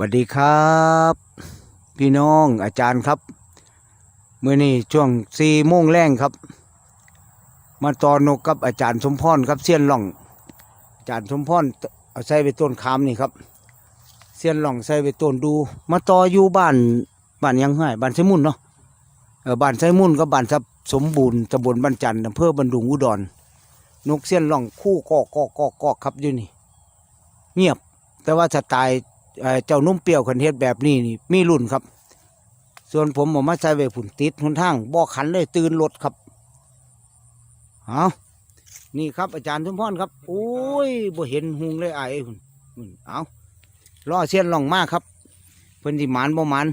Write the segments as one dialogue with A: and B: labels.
A: สวัสดีครับ พี่น้องอาจารย์ครับเมื่อนี้ช่วงสี่โมงแรงครับ มาตอนนกกับอาจารย์สมพรครับเสี้ยนหล่อง อาจารย์สมพรเอาใส่ไปต้นคามนี่ครับเสี้ยนหล่องใส่ไปต้นดู มาต่ออยู่บ้านบ้านยังไงบ้านไซมุนเนาะเออบ้านไซมุนกับบ้านทรัพสมบูรณ์ตำบลบ้านจันทร์อำเภอบันดุงอุดรนกเสี้ยนหล่องคู่กอกกอกกอกกอกครับอยู่นี่ เงียบ แต่ว่าสไตล์ เอ่อเจ้านุ่มเปรี้ยวคันเฮ็ดแบบนี้นี่มีรุ่นครับ ส่วนผมผมมาใส่ไว้ผุนติดหนทางบ่อขันเลยตื่นรถครับเอานี่ครับอาจารย์สมพรครับโอ้ยบ่เห็นหุงเลยไอ้ายหุ่นหุ่นเอาล่อเสียนล่องมากครับ เพิ่นสิหมานบ่หมาน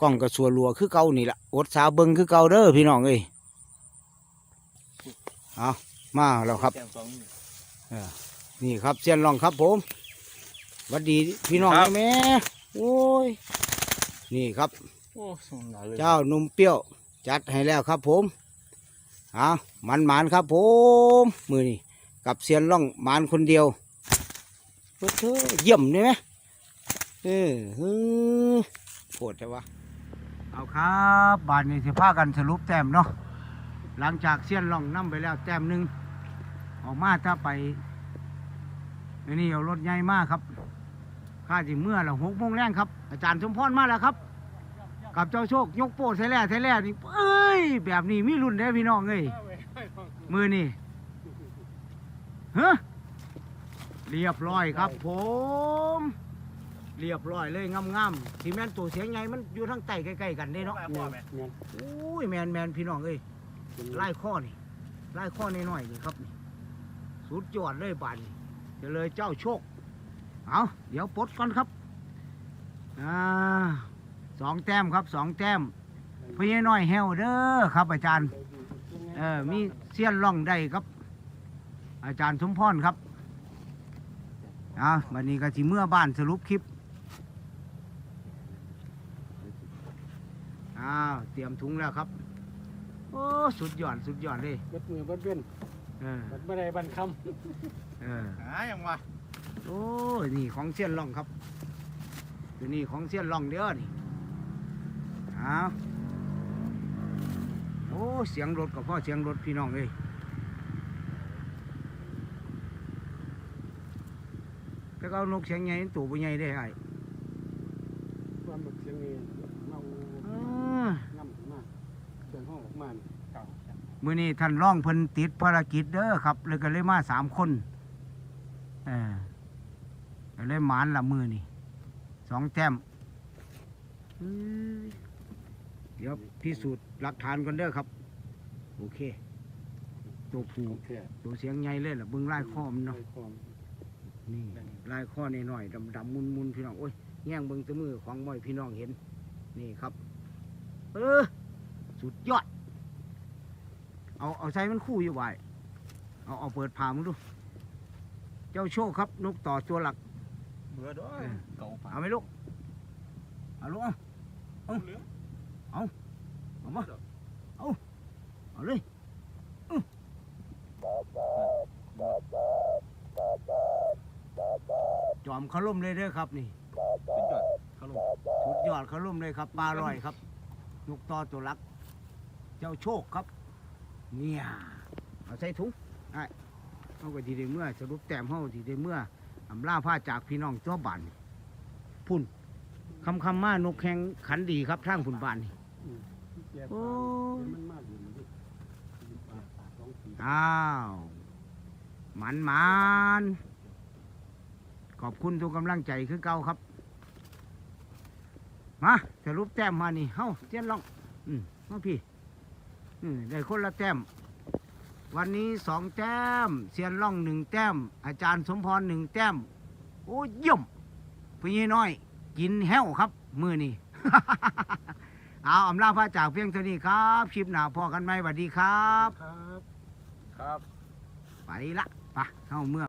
A: กล้องกระสัวรัวคือเก่านี่ละอดสาเบิงคือเก่าเด้อพี่น้องเอ้ยเอามาแล้วครับนี่ครับเสียนล่องครับผมห วัดดีพี่น้อง
B: ครับ
A: แม่โอ้ย นี่ครับ
B: โอ้สงสารเลย
A: เจ้านุ่มเปรี้ยว จัดให้แล้วครับผมเอามันหมานครับผม มือนี่กับเสียนล่องหมานคนเดียวโอ้เธอเยี่ยมได้ไหมเออฮึโคตรจะวะเอาครับบานนี้สิพากันสรุปแต้มเนาะหลังจากเสียนล่องนํไปแล้วแต้มหนึ่งออกมาถ้าไป อันนี่เอารถใหญ่มากครับข้าจิเมื่อละหกโมงแรงครับ อาจารย์สมพรมาแล้วครับ กับเจ้าโชคยกโป้ใส่แล่ใส่แล่นี่เอ้ย แบบนี้มีรุ่นได้พี่น้องเอ้ยมือนี่เฮ้เรียบร้อยครับ ผม เรียบร้อยเลยงามๆที่แม่นตัวเสียงไงมันอยู่ทั้งใต้ใกล้ๆกันเด้เนาะโอ้ยแมนแมนพี่น้องเอ้ยไล่ข้อนี่ไล่ข้อน้อยๆนี่ครับนี่สุดยอดเลยบานนี่ จะเลยเจ้าโชค เอาเดี๋ยวปลดก่อนครับอสองแต้มครับสองแต้มพี่น้อยแฮวเด้อครับ อาจารย์ เออมีเสี้ยนล่องได้ครับ อาจารย์สมพรครับอะวันนี้ก็สิเมื่อบ้านสรุปคลิปอ้าวเตรียมถุงแล้วครับ โอ้ สุดยอด สุดยอดเลย
C: บัดมือบัดเว้น
A: ออ
C: บัดบ่ได้บันค
A: เออ
B: หายังวะ
A: โอ้ยนี่ของเสี้ยนล่องครับตัวนี้ของเสี้ยนล่องเด้อนี่อ้าวโอ้เสียงรถกับพ่อเสียงรถพี่น้องเอ้ยแต่ก็เอานกเสียงใหญ่ตัวบ่ใหญ่ได้ไอ้ำ
C: ความแบบเสียงนี้เมา
A: อ้า
C: ง่ำมากเสียงห้องออกมานี่
A: มื่อนี้ท่านร่องเพิ่นติดภารกิจเด้อครับ เลยก็เลยมาสามคนเออก็เลยหมานละมือนี่สองแต้มเอ้ยเดี๋ยวพิสูจน์หลักฐานกันเด้อครับ โอเค ตัวผู
C: ของแท้
A: ตัวเสียงใหญ่เลยล่ะเบิ่งลายคอมันเนาะ
C: ไอ้ความ
A: นี่ลายคอหน่อยๆดำๆมุนๆพี่น้องโอ้ยแง่งเบิ่งแตะมือของบ่อยพี่น้องเห็น นี่ครับ เออ สุดยอด เอาเอาใส่มันคู่อยู่ไว้เอาเอาเปิดผ่ามึงดู เจ้าโชคครับนกต่อตัวหลัก
B: เบื่อด้วย เก่าป่า
A: เอาไหมลูก เอาลูกเอาเอาเอาเอามาเอาเอาเลยอื้อจอมเขาล่มเลยเด้อครับนี่
B: สุดยอดเขาลง
A: สุดยอดเขาล่มเลยครับปลาลอยครับนกต่อตัวหลัก เจ้าโชคครับ เนี่ยเอาใส่ถุงไอ้เอาไปทีเดียวเมื่อสรุปแต้มเฮาทีเดียวเมื่ออำลาผ้าจากพี่น้องตัวบ้านนี่พุ่นคำคำมานกแข่งขันดีครับทางพุ่นบ้านนี่
C: แก่
A: โอ้
C: ปลายมันมากอยู่นี่ปลาปลาสองปี
A: อ้าวหมันหมันขอบคุณทุกกำลังใจคือเก่าครับ มาสรุปแต้มมานี่เฮ้าเจียนลอง อืมมาพี่ อืมได้คนละแต้ม วันนี้สองแต้มเซียนล่องหนึ่งแต้ม อาจารย์สมพรหนึ่งแต้ม โอ้เยี่ยมพี่น้อย กินแห้วครับ มือนี่ เอาอำลาพระจากเพียงเท่านี้ครับคลิปหน้าพอกันไหมสวัสดีครับ
C: ครับ
B: ครับ
A: ไปละไปะเข้าเมื่อง